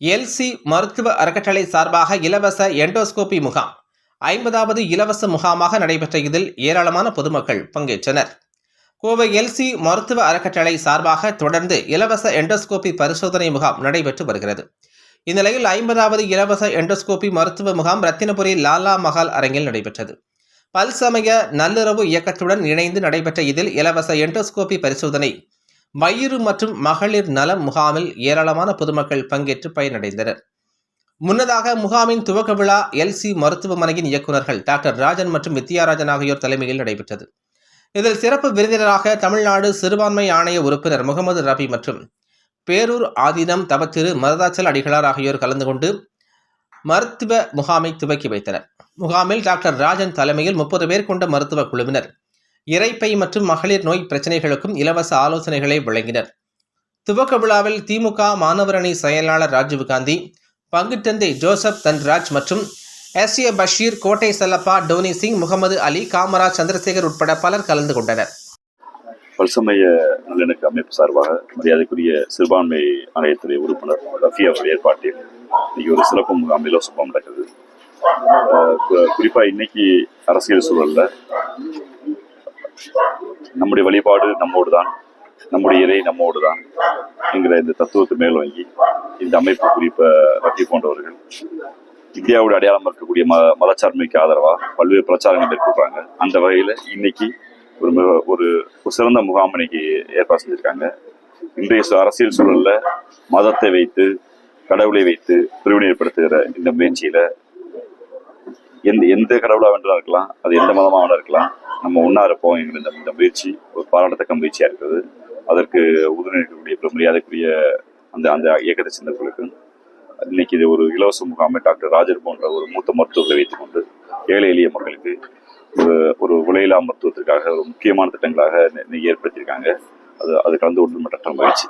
LC மருத்துவ அறக்கட்டளை சார்பாக இலவச எண்டோஸ்கோபி முகாம். ஐம்பதாவது இலவச முகாமாக நடைபெற்ற இதில் ஏராளமான பொதுமக்கள் பங்கேற்றனர். கோவை எல்சி மருத்துவ அறக்கட்டளை சார்பாக தொடர்ந்து இலவச எண்டோஸ்கோபி பரிசோதனை முகாம் நடைபெற்று வருகிறது. இந்நிலையில் ஐம்பதாவது இலவச எண்டோஸ்கோபி மருத்துவ முகாம் ரத்தினபுரி லாலா மஹால் அரங்கில் நடைபெற்றது. பல்சமய நல்லுறவு இயக்கத்துடன் இணைந்து நடைபெற்ற இதில் இலவச எண்டோஸ்கோபி பரிசோதனை வயிறு மற்றும் மகளிர் நலம் முகாமில் ஏராளமான பொதுமக்கள் பங்கேற்று பயனடைந்தனர். முன்னதாக முகாமின் துவக்க விழா எல்சி மருத்துவமனையின் இயக்குநர்கள் டாக்டர் ராஜன் மற்றும் வித்யாராஜன் ஆகியோர் தலைமையில் நடைபெற்றது. இதில் சிறப்பு விருந்தினராக தமிழ்நாடு சிறுபான்மை ஆணைய உறுப்பினர் முகமது ரபி மற்றும் பேரூர் ஆதீனம் தவத்திரு மருதாச்சல் அடிகளார் ஆகியோர் கலந்து கொண்டு மருத்துவ முகாமை துவக்கி வைத்தனர். முகாமில் டாக்டர் ராஜன் தலைமையில் முப்பது பேர் கொண்ட மருத்துவ குழுவினர் இறைப்பை மற்றும் மகளிர் நோய் பிரச்சனைகளுக்கும் இலவச ஆலோசனைகளை வழங்கினர். துவக்க விழாவில் திமுக மாணவரணி செயலாளர் ராஜீவ் காந்தி பங்குத்தந்தை ஜோசப் தன்ராஜ் மற்றும் S A Basheer Kottai Chellappa Tony Singh Mohammed Ali Kamaraj Chandrasekar உட்பட பலர் கலந்து கொண்டனர். பல்சமய நல்லிணக்க அமைப்பு சார்பாக மரியாதைக்குரிய சிறுபான்மை ஆணையத்துறை உறுப்பினர் ரஃபி அவர்கள் ஏற்பாட்டில் இன்னைக்கு ஒரு சிறப்பு முகாம் இலவச நடக்குது. குறிப்பாக குறிப்பா இன்னைக்கு அரசியல் சூழல்ல நம்முடைய வழிபாடு நம்மோடு தான் நம்முடைய இறை நம்மோடு தான் என்கிற இந்த தத்துவத்தை மேல் வாங்கி இந்த அமைப்பு குறிப்ப ரஃபி போன்றவர்கள் இந்தியாவோட அடையாளம் இருக்கக்கூடிய ம மதச்சார்மைக்கு ஆதரவா பல்வேறு பிரச்சாரங்கள் மேற்கொள்றாங்க. அந்த வகையில இன்னைக்கு ஒரு மிக- ஒரு சிறந்த முகாம் இன்னைக்கு ஏற்பாடு செஞ்சிருக்காங்க. இன்றைய சு- அரசியல் சூழல்ல மதத்தை வைத்து கடவுளை வைத்து பிரிவினைப்படுத்துகிற இந்த முயற்சியில எந்த எந்த கடவுளாக வேண்டாம் இருக்கலாம் அது எந்த மதமாக வேணா இருக்கலாம் நம்ம ஒன்றா இருப்போம் எங்கள் இந்த இந்த முயற்சி ஒரு பாராட்டத்தக்க முயற்சியாக இருக்குது அதற்கு உறுதுணை மரியாதைக்குரிய அந்த அந்த இயக்கத்தை சேர்ந்தவர்களுக்கு இன்னைக்கு இது ஒரு இலவச முகாமை டாக்டர் ராஜர் போன்ற ஒரு மூத்த மருத்துவர்களை வைத்துக் கொண்டு ஏழை எளிய மக்களுக்கு ஒரு ஒரு விலையில்லா மருத்துவத்திற்காக ஒரு முக்கியமான திட்டங்களாக ஏற்படுத்தியிருக்காங்க. அது அது கலந்து கொண்டு மற்ற மகிழ்ச்சி